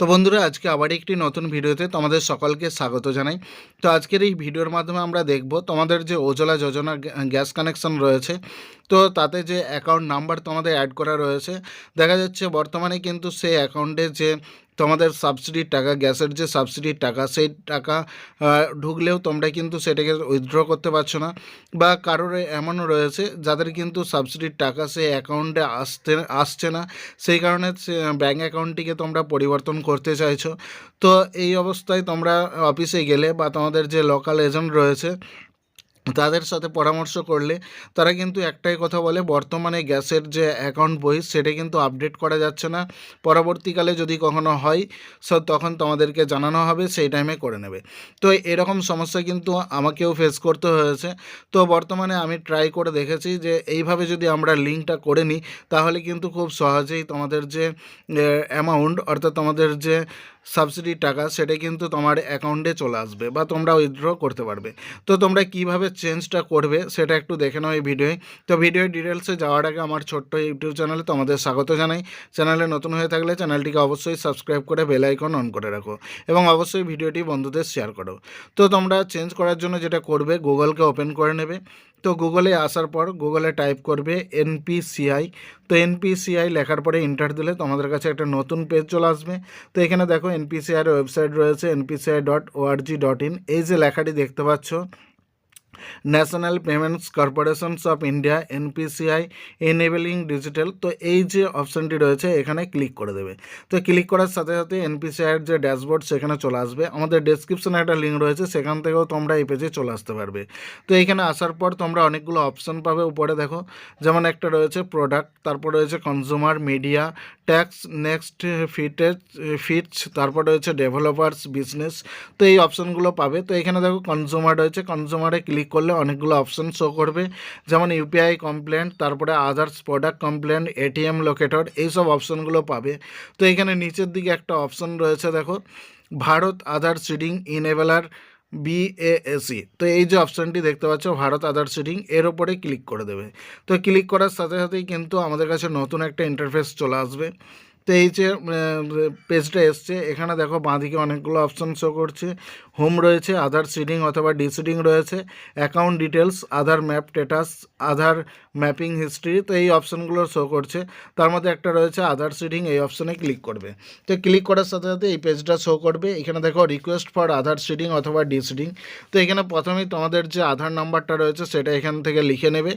তো বন্ধুরা, আজকে আবার একটি নতুন ভিডিওতে তোমাদের সকলকে স্বাগত জানাই। তো আজকের এই ভিডিওর মাধ্যমে আমরা দেখব তোমাদের যে ওজলা যোজনা গ্যাস কানেকশন রয়েছে, তো তাতে যে অ্যাকাউন্ট নাম্বার তোমাদের অ্যাড করা রয়েছে, দেখা যাচ্ছে বর্তমানে কিন্তু সেই অ্যাকাউন্টে যে তোমাদের সাবসিডির টাকা, গ্যাসের যে সাবসিডির টাকা, সেই টাকা ঢুকলেও তোমরা কিন্তু সেটাকে উইথড্র করতে পারছ না। বা কারোর এমনও রয়েছে, যাদের কিন্তু সাবসিডির টাকা সেই অ্যাকাউন্টে আসতে, আসছে না। সেই কারণে ব্যাঙ্ক অ্যাকাউন্টটিকে তোমরা পরিবর্তন করতে চাইছো। তো এই অবস্থায় তোমরা অফিসে গেলে বা তোমাদের যে লোকাল এজেন্ট রয়েছে তাদের সাথে পরামর্শ করলে তারা কিন্তু একটাই কথা বলে, বর্তমানে গ্যাসের যে অ্যাকাউন্ট বই সেটা কিন্তু আপডেট করা যাচ্ছে না। পরবর্তীকালে যদি কখনো হয় সো তখন তোমাদেরকে জানানো হবে, সেই টাইমে করে নেবে। তো এরকম সমস্যা কিন্তু আমাকেও ফেস করতে হয়েছে। তো বর্তমানে আমি ট্রাই করে দেখেছি যে, এইভাবে যদি আমরা লিঙ্কটা করে নিই, তাহলে কিন্তু খুব সহজেই তোমাদের যে অ্যামাউন্ট অর্থাৎ তোমাদের যে সাবসিডির টাকা সেটা কিন্তু তোমার অ্যাকাউন্টে চলে আসবে বা তোমরা উইথড্র করতে পারবে। তো তোমরা কীভাবে চেঞ্জটা করবে সেটা একটু দেখে নাও এই ভিডিওয়ে তো ভিডিওর ডিটেলসে যাওয়ার আগে আমার ছোট্ট ইউটিউব চ্যানেলে তোমাদের স্বাগত জানাই। চ্যানেলে নতুন হয়ে থাকলে চ্যানেলটিকে অবশ্যই সাবস্ক্রাইব করে বেল আইকন অন করে রাখো এবং অবশ্যই ভিডিওটি বন্ধুদের শেয়ার করো। তো তোমরা চেঞ্জ করার জন্য যেটা করবে গুগলকে ওপেন করে নেবে। তো গুগলে আসার পর গুগলে টাইপ করবে এনপিসিআই তো এনপিসিআই লেখার পরে ইন্টার দিলে তোমাদের কাছে একটা নতুন পেজ চলে আসবে। তো এখানে দেখো এনপিসিআইয়ের ওয়েবসাইট রয়েছে NPCI dot org dot in এই যে লেখাটি দেখতে পাচ্ছ National Payments Corporations of India NPCI enabling digital তো এই যে অপশানটি রয়েছে, এখানে ক্লিক করে দেবে। তো ক্লিক করার সাথে সাথে এনপিসিআইয়ের যে ড্যাশবোর্ড সেখানে চলে আসবে। আমাদের ডেসক্রিপশনে একটা লিঙ্ক রয়েছে, সেখান থেকেও তোমরা এই পেজে চলে আসতে পারবে। তো এইখানে আসার পর তোমরা অনেকগুলো অপশান পাবে উপরে, দেখো। যেমন একটা রয়েছে প্রোডাক্ট তারপর রয়েছে কনজিউমার মিডিয়া ট্যাক্স নেক্সট ফিটেজ ফিটস তারপর রয়েছে ডেভেলপার্স বিজনেস তো এই অপশানগুলো পাবে। তো এখানে দেখো কনজিউমার রয়েছে কনজিউমারে ক্লিক করলে অনেকগুলো অপশান শো করবে। যেমন ইউপিআই কমপ্লেন্ট তারপরে others product complaint ATM locator এইসব অপশানগুলো পাবে। তো এখানে নিচের দিকে একটা অপশান রয়েছে, দেখো। ভারত আধার সিডিং ইনেবেলার বিএএসি তো এই যে অপশানটি দেখতে পাচ্ছ, ভারত আধার সিডিং এর ওপরে ক্লিক করে দেবে। তো ক্লিক করার সাথে সাথেই কিন্তু আমাদের কাছে নতুন একটা ইন্টারফেস চলে আসবে। তো এই যে পেজটা এসছে। এখানে দেখো বাঁদিকে অনেকগুলো অপশান শো করছে। হোম রয়েছে আধার সিডিং অথবা ডিসিডিং রয়েছে। Account details Aadhaar map status Aadhaar mapping history তো এই অপশানগুলো শো করছে। তার মধ্যে একটা রয়েছে আধার সিডিং এই অপশানে ক্লিক করবে। তো ক্লিক করার সাথে সাথে এই পেজটা শো করবে। এখানে দেখো রিকোয়েস্ট ফর আধার সিডিং অথবা ডিসিডিং তো এখানে প্রথমেই তোমাদের যে আধার নাম্বারটা রয়েছে, সেটা এখান থেকে লিখে নেবে।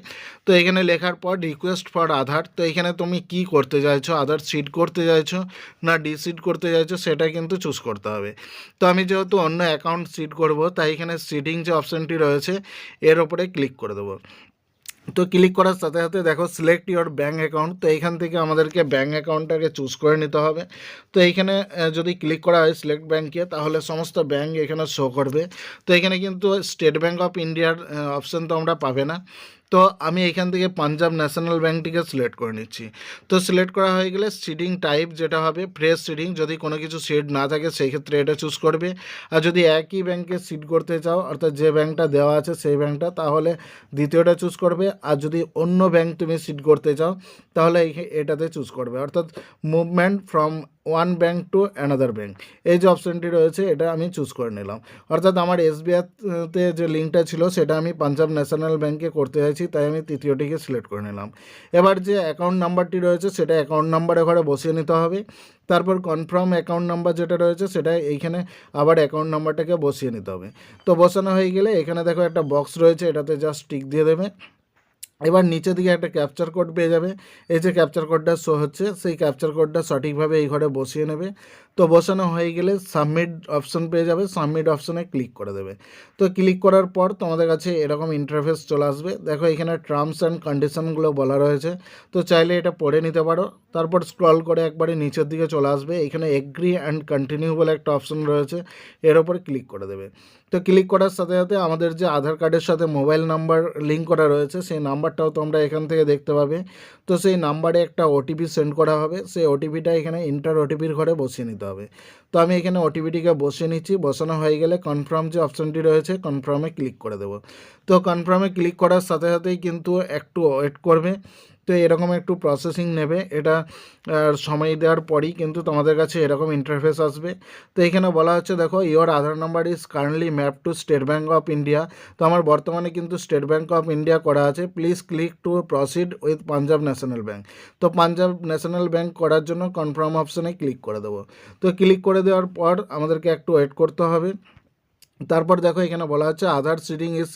তো এখানে লেখার পর রিকোয়েস্ট ফর আধার তো এখানে তুমি কি করতে চাইছো? আধার সিড করতে চাইছো না ডিসিড করতে চাইছো সেটা কিন্তু চুজ করতে হবে। তো আমি যেহেতু অন্য অ্যাকাউন্ট সিড করব, তাই এখানে সিডিং যে অপশানটি রয়েছে, এর ওপরে ক্লিক করে দেবো। তো ক্লিক করার সাথে সাথে দেখো সিলেক্ট ইওর ব্যাঙ্ক অ্যাকাউন্ট তো এইখান থেকে আমাদেরকে ব্যাঙ্ক অ্যাকাউন্টটাকে চুজ করে নিতে হবে। তো এইখানে যদি ক্লিক করা হয় সিলেক্ট ব্যাঙ্কে তাহলে সমস্ত ব্যাঙ্ক এখানে শো করবে। তো এখানে কিন্তু স্টেট ব্যাঙ্ক অফ ইন্ডিয়ার অপশান তো আমরা পাবে না। তো আমি এখান থেকে পাঞ্জাব ন্যাশনাল ব্যাঙ্কটিকে সিলেক্ট করে নিচ্ছি। তো সিলেক্ট করা হয়ে গেলে সিডিং টাইপ যেটা হবে ফ্রেশ সিডিং যদি কোনো কিছু সিড না থাকে সেই ক্ষেত্রে এটা চুজ করবে। আর যদি একই ব্যাংকে সিড করতে চাও, অর্থাৎ যে ব্যাংকটা দেওয়া আছে সেই ব্যাংকটা তাহলে দ্বিতীয়টা চুজ করবে। আর যদি অন্য ব্যাংক তুমি সিড করতে চাও, তাহলে এটাতে চুজ করবে। অর্থাৎ movement from one bank to another bank এই যে অপশানটি রয়েছে, এটা আমি চুজ করে নিলাম। অর্থাৎ আমার এসবিআইতে যে লিঙ্কটা ছিল, সেটা আমি পাঞ্জাব ন্যাশনাল ব্যাংকে করতে চাইছি, তাই আমি তৃতীয়টিকে সিলেক্ট করে নিলাম। এবার যে অ্যাকাউন্ট নাম্বারটি রয়েছে, সেটা অ্যাকাউন্ট নাম্বার ঘরে বসিয়ে নিতে হবে। তারপর কনফার্ম অ্যাকাউন্ট নাম্বার যেটা রয়েছে, সেটা এইখানে আবার অ্যাকাউন্ট নাম্বারটাকে বসিয়ে নিতে হবে। তো বসানো হয়ে গেলে, এখানে দেখো একটা বক্স রয়েছে, এটাতে জাস্ট টিক দিয়ে দেবে। এবার নিচে দিকে একটা ক্যাপচার কোড পেয়ে যাবে। এই যে ক্যাপচার কোডটা শো হচ্ছে, সেই ক্যাপচার কোডটা সঠিকভাবে এই ঘরে বসিয়ে নেবে। তো বসানো হয়ে গেলে সাবমিট অপশন পেয়ে যাবে, সাবমিট অপশনে ক্লিক করে দেবে। তো ক্লিক করার পর তোমাদের কাছে এরকম ইন্টারফেস চলে আসবে। দেখো এখানে টার্মস অ্যান্ড কন্ডিশনগুলো বলা রয়েছে। তো চাইলে এটা পড়ে নিতে পারো। তারপর স্ক্রল করে একবারে নিচের দিকে চলে আসবে। এখানে এগ্রি অ্যান্ড কন্টিনিউ বলে একটা অপশন রয়েছে। এর ওপর ক্লিক করে দেবে। তো ক্লিক করার সাথে সাথে আমাদের যে আধার কার্ডের সাথে মোবাইল নাম্বার লিঙ্ক করা রয়েছে, সেই নাম্বারটাও তোমরা এখান থেকে দেখতে পাবে। তো সেই নাম্বারে একটা ওটিপি সেন্ড করা হবে। সেই ওটিপিটা এখানে ইন্টার ওটিপির ঘরে বসিয়ে নিতে হবে। তো আমি এখানে ওটিপিটিকে বসিয়ে নিচ্ছি। বসানো হয়ে গেলে কনফার্ম যে অপশানটি রয়েছে কনফার্মে ক্লিক করে দেবো। তো কনফার্মে ক্লিক করার সাথে সাথেই কিন্তু একটু ওয়েট করবে। তো এরকম একটু প্রসেসিং নেবে। এটা সময় দেওয়ার পরই কিন্তু তোমাদের কাছে এরকম ইন্টারফেস আসবে। তো এখানে বলা হচ্ছে, দেখো your Aadhaar number is currently map to State Bank of India তো আমার বর্তমানে কিন্তু স্টেট ব্যাঙ্ক অফ ইন্ডিয়া করা আছে। Please click to proceed with Punjab National Bank তো পাঞ্জাব ন্যাশনাল ব্যাঙ্ক করার জন্য কনফার্ম অপশানে ক্লিক করে দেবো। তো ক্লিক করে দেওয়ার পর আমাদেরকে একটু ওয়েট করতে হবে। তারপর দেখো এখানে বলা হচ্ছে Aadhaar seeding is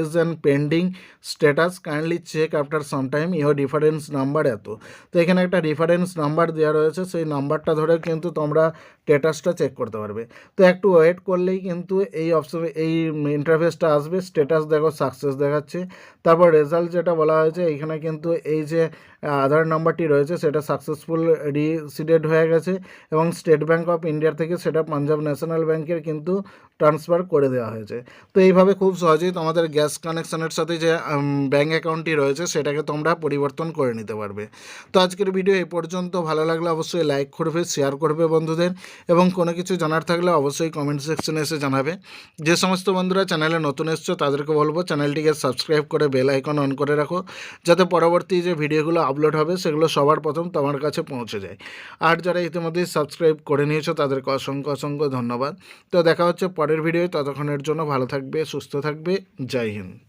is an pending status kindly check after some time ইহো reference number এত। তো এখানে একটা রেফারেন্স নাম্বার দেওয়া রয়েছে। সেই নাম্বারটা ধরে কিন্তু তোমরা স্ট্যাটাসটা চেক করতে পারবে। তো একটু ওয়েট করলেই কিন্তু এই অপশন এই ইন্টারফেসটা আসবে স্ট্যাটাস দেখো সাকসেস দেখাচ্ছে। তারপর রেজাল্ট যেটা বলা হয়েছে, এখানে কিন্তু এই যে আধার নাম্বারটি রয়েছে, সেটা সাকসেসফুল রিসিডেড হয়ে গেছে এবং স্টেট ব্যাঙ্ক অফ ইন্ডিয়ার থেকে সেটা পাঞ্জাব ন্যাশনাল ব্যাংকের কিন্তু ট্রান্সফার করে দেওয়া হয়েছে। তো এইভাবে খুব সহজেই তোমাদের গ্যাস কানেকশানের সাথে যে ব্যাঙ্ক অ্যাকাউন্টটি রয়েছে, সেটাকে তোমরা পরিবর্তন করে নিতে পারবে। তো আজকের ভিডিও এই পর্যন্ত। ভালো লাগলে অবশ্যই লাইক করবে শেয়ার করবে বন্ধুদের। এবং কোনো কিছু জানার থাকলে অবশ্যই কমেন্ট সেকশনে এসে জানাবে। যে সমস্ত বন্ধুরা চ্যানেলে নতুন এসছো, তাদেরকে বলব চ্যানেলটিকে সাবস্ক্রাইব করে বেল আইকন অন করে রাখো, যাতে পরবর্তী যে ভিডিওগুলো আপলোড হবে, সেগুলো সবার প্রথম তোমার কাছে পৌঁছে যায়। আর যারা ইতিমধ্যেই সাবস্ক্রাইব করে নিয়েছো, তাদেরকে অসংখ্য অসংখ্য ধন্যবাদ। তো দেখা হচ্ছে পরের ভিডিও ততক্ষণের জন্য ভালো থাকবে, সুস্থ থাকবে, জয় হিন্দ।